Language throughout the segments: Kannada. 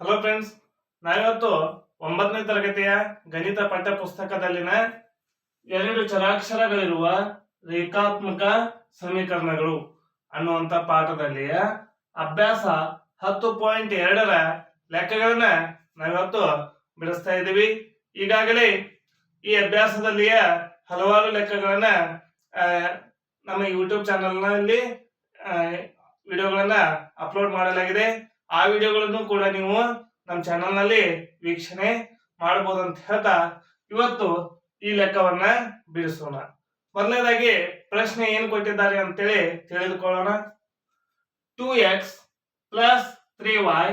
ಹಲೋ ಫ್ರೆಂಡ್ಸ್ ನಾವಿವತ್ತು ಒಂಬತ್ತನೇ ತರಗತಿಯ ಗಣಿತ ಪಠ್ಯ ಪುಸ್ತಕದಲ್ಲಿನ ಎರಡು ಚರಾಕ್ಷರಗಳಿರುವ ರೇಖಾತ್ಮಕ ಸಮೀಕರಣಗಳು ಅನ್ನುವಂತ ಪಾಠದಲ್ಲಿಯ ಅಭ್ಯಾಸ ಹತ್ತು ಪಾಯಿಂಟ್ ಎರಡರ ಲೆಕ್ಕಗಳನ್ನ ನಾವಿವತ್ತು ಬಿಡಿಸ್ತಾ ಇದ್ದೀವಿ. ಈಗಾಗಲೇ ಈ ಅಭ್ಯಾಸದಲ್ಲಿಯ ಹಲವಾರು ಲೆಕ್ಕಗಳನ್ನ ನಮ್ಮ ಯೂಟ್ಯೂಬ್ ಚಾನಲ್ನಲ್ಲಿ ವಿಡಿಯೋಗಳನ್ನ ಅಪ್ಲೋಡ್ ಮಾಡಲಾಗಿದೆ. ಆ ವಿಡಿಯೋಗಳನ್ನು ಕೂಡ ನೀವು ನಮ್ಮ ಚಾನಲ್ನಲ್ಲಿ ವೀಕ್ಷಣೆ ಮಾಡಬಹುದು ಅಂತ ಹೇಳ್ತಾ ಇವತ್ತು ಈ ಲೆಕ್ಕವನ್ನ ಬಿಡಿಸೋಣ. ಮೊದಲನೇದಾಗಿ ಪ್ರಶ್ನೆ ಏನ್ ಕೊಟ್ಟಿದ್ದಾರೆ ಅಂತೇಳಿ ತಿಳಿದುಕೊಳ್ಳೋಣ. Two X plus three Y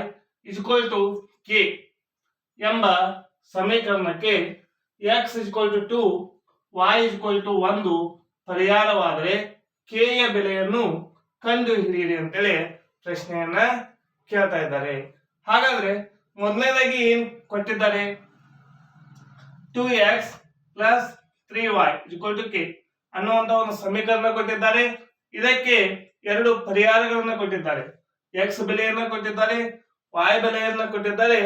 is equal to K ಎಂಬ ಸಮೀಕರಣಕ್ಕೆ X is equal to two Y is equal to ಒಂದು ಪರಿಹಾರವಾದರೆ ಕೆ ಯ ಬೆಲೆಯನ್ನು ಕಂಡು ಹಿಡಿಯಿರಿ ಅಂತೇಳಿ ಪ್ರಶ್ನೆಯನ್ನ ಕೇಳ್ತಾ ಇದ್ದಾರೆ. ಹಾಗಾದ್ರೆ ಮೊದಲನೇದಾಗಿ ಏನ್ ಕೊಟ್ಟಿದ್ದಾರೆ? Two X plus three Y equal to K ಅನ್ನುವಂತ ಒಂದು ಸಮೀಕರಣ ಕೊಟ್ಟಿದ್ದಾರೆ. ಇದಕ್ಕೆ ಎರಡು ಪರಿಹಾರಗಳನ್ನ ಕೊಟ್ಟಿದ್ದಾರೆ. ಎಕ್ಸ್ ಬೆಲೆಯನ್ನ ಕೊಟ್ಟಿದ್ದಾರೆ ವಾಯ್ ಬೆಲೆಯನ್ನ ಕೊಟ್ಟಿದ್ದಾರೆ.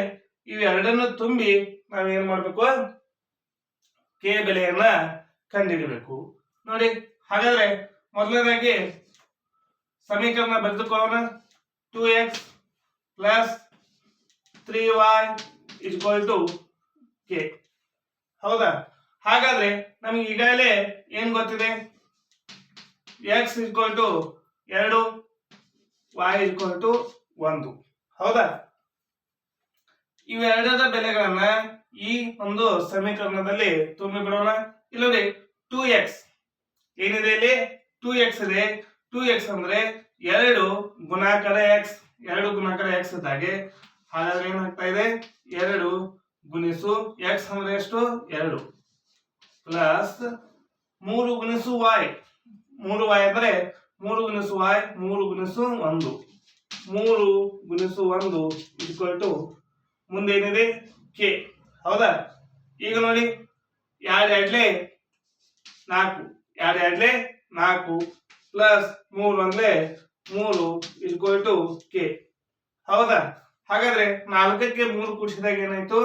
ಇವು ಎರಡನ್ನು ತುಂಬಿ ನಾವೇನ್ ಮಾಡಬೇಕು? ಕೆ ಬೆಲೆಯನ್ನ ಕಂಡುಹಿಡಿಬೇಕು. ನೋಡಿ, ಹಾಗಾದ್ರೆ ಮೊದಲನೇದಾಗಿ ಸಮೀಕರಣ ಬರೆದುಕೊಳ್ಳೋಣ. Two X plus three Y is equal to K ಹೌದಾ? ಹಾಗಾದ್ರೆ ನಮ್ಗೆ ಈಗಾಗಲೇ ಏನ್ ಗೊತ್ತಿದೆ? ಎಕ್ಸ್ ಇಸ್ಕೋಲ್ ಟು ಎರಡು ವೈ ಇಸ್ಕೋಲ್ ಟು ಒಂದು. ಹೌದಾ? ಇವೆರಡರ ಬೆಲೆಗಳನ್ನ ಈ ಒಂದು ಸಮೀಕರಣದಲ್ಲಿ ತುಂಬಿ ಬಿಡೋಣ. ಇಲ್ಲದೆ ಟೂ ಎಕ್ಸ್ ಏನಿದೆ ಇಲ್ಲಿ? ಟೂ ಎಕ್ಸ್ ಇದೆ. ಟೂ ಎಕ್ಸ್ ಅಂದ್ರೆ ಎರಡು ಗುಣಾಕಾರ ಎಕ್ಸ್ ಎರಡು ಗುಣಾಕಾರ ಎಕ್ಸ್ ಇದ್ದಾಗೆ ಹಾಗಾದ್ರೆ ಏನಾಗ್ತಾ ಇದೆ? ಎರಡು ಗುಣಿಸು ಎಕ್ಸ್ ಅಂದ್ರೆ ಎಷ್ಟು? ಎರಡು. ಪ್ಲಸ್ ಮೂರು ಗುಣಿಸು ವಾಯ್ ಮೂರು ವಾಯ್ ಅಂದ್ರೆ ಮೂರು ಗುಣಿಸು ವಾಯ್ ಮೂರು ಗುಣಿಸು ಒಂದು. ಮೂರು ಗುಣಿಸು ಒಂದು ಇಕ್ವಲ್ ಟು ಮುಂದೆ ಏನಿದೆ? ಕೆ ಹೌದಾ? ಈಗ ನೋಡಿ, ಎರಡು ಎರಡ್ಲೆ ನಾಲ್ಕು. ಎರಡು ಎರಡ್ಲೆ ನಾಲ್ಕು. ಪ್ಲಸ್ ಮೂರು ಅಂದ್ರೆ ಮೂರು ಇಕ್ವಲ್ ಟು ಕೆ ಹೌದಾ? ಹಾಗಾದ್ರೆ ನಾಲ್ಕಕ್ಕೆ ಮೂರು ಕೂಡಿಸಿದಾಗ ಏನಾಯ್ತು?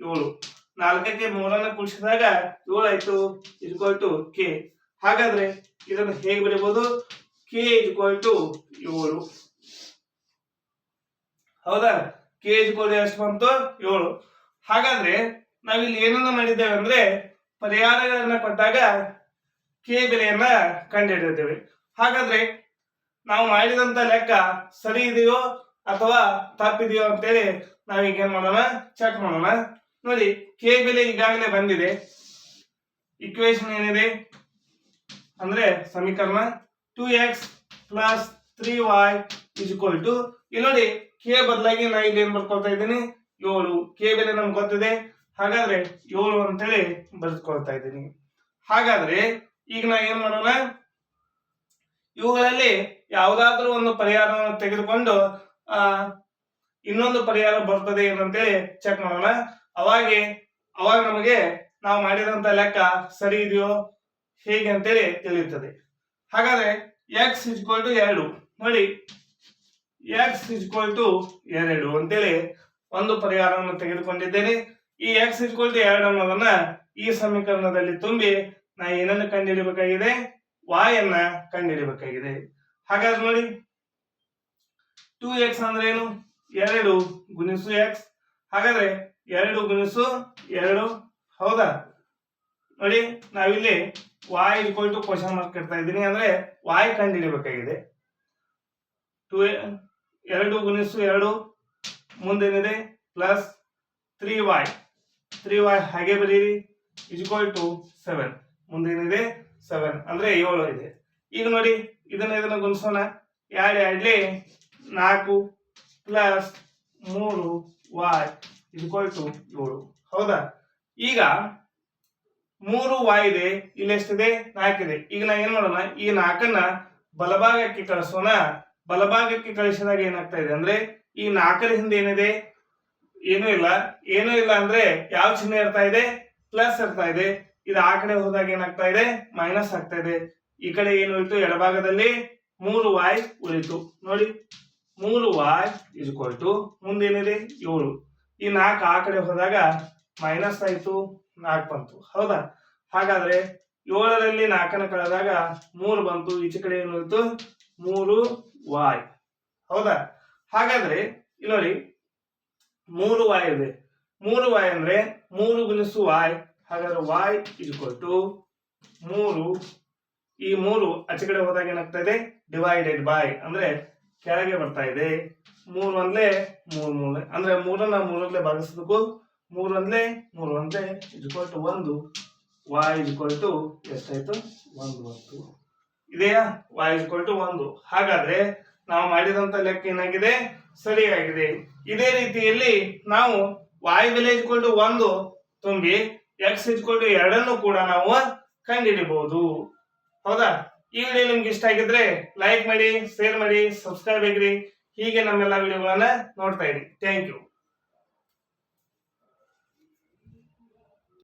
ಏಳು. ನಾಲ್ಕಕ್ಕೆ ಮೂರನ್ನ ಕೂಡಿಸಿದಾಗ ಏಳಾಯ್ತು ಇಕ್ವಲ್ ಟು ಕೆ ಹಾಗಾದ್ರೆ ಇದನ್ನು ಹೇಗೆ ಬರೀಬಹುದು ಕೆ ಇಕ್ವಲ್ ಟು ಏಳು. ಹೌದಾ? ಕೆ ಇಕ್ವಲ್ ಎಷ್ಟು ಬಂತು? ಏಳು. ಹಾಗಾದ್ರೆ ನಾವಿಲ್ಲಿ ಏನನ್ನ ಮಾಡಿದ್ದೇವೆ ಅಂದ್ರೆ ಪರಿಹಾರಗಳನ್ನ ಕೊಟ್ಟಾಗ ಕೆ ಬೆಲೆಯನ್ನ ಕಂಡುಹಿಡಿದಿದ್ದೇವೆ ಹಾಗಾದ್ರೆ ನಾವು ಮಾಡಿದಂತ ಲೆಕ್ಕ ಸರಿ ಇದೆಯೋ ಅಥವಾ ತಪ್ಪಿದೆಯೋ ಅಂತೇಳಿ ನಾವೀಗ ಏನ್ ಮಾಡೋಣ? ಚೆಕ್ ಮಾಡೋಣ. ನೋಡಿ ಕೆ ಬೆಲೆ ಈಗಾಗಲೇ ಬಂದಿದೆ. ಇಕ್ವೇಶನ್ ಏನಿದೆ? ಅಂದ್ರೆ ಸಮೀಕರಣ two X plus three Y is equal to ಇಲ್ಲಿ ನೋಡಿ ಕೆ ಬದಲಾಗಿ ನಾ ಇಲ್ಲಿ ಏನ್ ಬರ್ಕೊಳ್ತಾ ಇದ್ದೀನಿ? ಏಳು. ಕೆ ಬೆಲೆ ನಮ್ಗೆ ಗೊತ್ತಿದೆ. ಹಾಗಾದ್ರೆ ಏಳು ಅಂತೇಳಿ ಬರೆದುಕೊಳ್ತಾ ಇದ್ದೀನಿ. ಹಾಗಾದ್ರೆ ಈಗ ನಾ ಏನ್ ಮಾಡೋಣ? ಇವುಗಳಲ್ಲಿ ಯಾವುದಾದ್ರೂ ಒಂದು ಪರಿಹಾರವನ್ನು ತೆಗೆದುಕೊಂಡು, ಆ, ಇನ್ನೊಂದು ಪರಿಹಾರ ಬರ್ತದೆ ಏನಂತೇಳಿ ಚೆಕ್ ಮಾಡೋಣ. ಅವಾಗೆ, ಅವಾಗ ನಮಗೆ ನಾವು ಮಾಡಿದಂತ ಲೆಕ್ಕ ಸರಿ ಇದೆಯೋ, ಹೇಗೆ ಅಂತೇಳಿ ತಿಳಿಯುತ್ತದೆ. ಹಾಗಾದ್ರೆ ಎಕ್ಸ್ ಇಸ್ಕ್ವಲ್ ಟು ಎರಡು. ನೋಡಿ ಎಕ್ಸ್ ಇಸ್ಕ್ವಲ್ ಟು ಎರಡು ಅಂತೇಳಿ ಒಂದು ಪರಿಹಾರವನ್ನು ತೆಗೆದುಕೊಂಡಿದ್ದೇನೆ. ಈ ಎಕ್ಸ್ ಇಸ್ಕ್ವಲ್ ಟು ಎರಡು ಅನ್ನೋದನ್ನ ಈ ಸಮೀಕರಣದಲ್ಲಿ ತುಂಬಿ ನಾ ಏನನ್ನು ಕಂಡುಹಿಡಿಬೇಕಾಗಿದೆ ವಾಯನ್ನ ಅನ್ನ ಕಂಡುಹಿಡಿಬೇಕಾಗಿದೆ ಹಾಗಾದ್ರೆ ನೋಡಿ. ಟೂ ಎಕ್ಸ್ ಅಂದ್ರೆ ಏನು? ಎರಡು ಗುಣಿಸು ಎಕ್ಸ್ ಹಾಗಾದ್ರೆ ಎರಡು ಗುಣಿಸು ಎರಡು. ಹೌದಾ? ನೋಡಿ, ನಾವಿಲ್ಲಿ Y equal to question mark ಇಡ್ತಾ ಇದ್ದೀನಿ. ಅಂದ್ರೆ y ಕಂಡುಹಿಡಿಬೇಕಾಗಿದೆ ಟೂ ಎರಡು ಗುಣಿಸು ಎರಡು. ಮುಂದೇನಿದೆ? Plus three Y three Y ಹಾಗೆ ಬರೀರಿ? ಇಕ್ವಲ್ ಟು ಸೆವೆನ್ ಮುಂದೇನಿದೆ? ಸೆವೆನ್ ಅಂದ್ರೆ ಏಳು ಇದೆ. ಈಗ ನೋಡಿ ಇದನ್ನ ಇದನ್ನ ಗುಣಿಸೋಣ. ಎರಡು, ಎರಡ್ಲಿ ನಾಲ್ಕು ಪ್ಲಸ್ ಮೂರು ವಾಯ್ ಇದಕ್ಕೋಯ್ ಟು ಏಳು. ಹೌದಾ? ಈಗ ಮೂರು ವಾಯ್ ಇದೆ ಇಲ್ಲಿ ಎಷ್ಟಿದೆ ನಾಲ್ಕಿದೆ. ಈಗ ನಾ ಏನ್ ಮಾಡೋಣ? ಈ ನಾಲ್ಕನ್ನ ಬಲಭಾಗಕ್ಕೆ ಕಳಿಸೋಣ. ಬಲಭಾಗಕ್ಕೆ ಕಳಿಸಿದಾಗ ಏನಾಗ್ತಾ ಇದೆ ಅಂದ್ರೆ, ಈ ನಾಲ್ಕರ ಹಿಂದೆ ಏನಿದೆ? ಏನೂ ಇಲ್ಲ. ಏನೂ ಇಲ್ಲ ಅಂದ್ರೆ ಯಾವ ಚಿಹ್ನೆ ಇರ್ತಾ ಇದೆ? ಪ್ಲಸ್ ಇರ್ತಾ ಇದೆ. ಇದು ಆ ಕಡೆ ಹೋದಾಗ ಏನಾಗ್ತಾ ಇದೆ? ಮೈನಸ್ ಆಗ್ತಾ ಇದೆ. ಈ ಕಡೆ ಏನು ಉಳಿತು ಎಡಭಾಗದಲ್ಲಿ ಮೂರು ವಾಯ್ ಉಳಿತು. ನೋಡಿ, ಮೂರು ವಾಯ್ ಇಸ್ ಟು ಮುಂದೇನಿದೆ? ಏಳು. ಈ ನಾಲ್ಕು ಆ ಕಡೆ ಹೋದಾಗ ಮೈನಸ್ ಆಯ್ತು, ನಾಲ್ಕು ಬಂತು. ಹೌದಾ? ಹಾಗಾದ್ರೆ ಏಳರಲ್ಲಿ ನಾಲ್ಕನ ಕಳೆದಾಗ ಮೂರು ಬಂತು. ಈಚೆ ಕಡೆ ಏನು ಉಳಿತು ಮೂರು ವಾಯ್ ಹೌದಾ? ಹಾಗಾದ್ರೆ, ಇಲ್ಲಿ ನೋಡಿ, ಮೂರು ವಾಯ್ ಇದೆ. ಮೂರು ವಾಯ್ ಅಂದ್ರೆ ಮೂರು ಗುಣಿಸು ವಾಯ್ ಹಾಗಾದ್ರೆ ವಾಯ್ ಇಸ್ ಟು ಮೂರು ಈ ಮೂರು ಆಚೆ ಕಡೆ ಹೋದಾಗ ಏನಾಗ್ತಾ ಇದೆ? ಡಿವೈಡೆಡ್ ಬೈ ಅಂದ್ರೆ ಕೆಳಗೆ ಬರ್ತಾ ಇದೆ. ಮೂರು ಒಂದ್ಲೆ ಮೂರ್ ಮೂಲೆ ಅಂದ್ರೆ ಮೂರನ್ನ ಮೂರಲ್ಲೇ ಭಾಗಿಸೋದಕ್ಕೂ ಮೂರ್ ಒಂದ್ಲೆ ಮೂರು ಒಂದ್ಲೆ ಇಜ್ಕೊಲ್ ಟು ಒಂದು. ವಾಯ್ ಇಜ್ಕೊಲ್ ಟು ಎಷ್ಟಾಯ್ತು? ಒಂದು ಬಂತು ಇದೆಯಾ? ವಾಯ್ ಇಜ್ಕೊಲ್ ಟು ಒಂದು. ಹಾಗಾದ್ರೆ ನಾವು ಮಾಡಿದಂತ ಲೆಕ್ಕ ಏನಾಗಿದೆ? ಸರಿಯಾಗಿದೆ. ಇದೇ ರೀತಿಯಲ್ಲಿ ನಾವು ವಾಯ್ ಬೆಲೆ ಇಜ್ಕೊಲ್ ಟು ಒಂದು ತುಂಬಿ ಎಕ್ಸ್ ಇಜ್ಕೊಲ್ ಟು ಎರಡನ್ನು ಕೂಡ ನಾವು ಕಂಡುಹಿಡಿಬಹುದು ಹೌದಾ? ಈ ವಿಡಿಯೋ ನಿಮ್ಗೆ ಇಷ್ಟ ಆಗಿದ್ರೆ ಲೈಕ್ ಮಾಡಿ ಶೇರ್ ಮಾಡಿ ಸಬ್ಸ್ಕ್ರೈಬ್ ಆಗಿರಿ. ಹೀಗೆ ನಮ್ಮೆಲ್ಲ ವಿಡಿಯೋಗಳನ್ನ ನೋಡ್ತಾ ಇರಿ. Thank you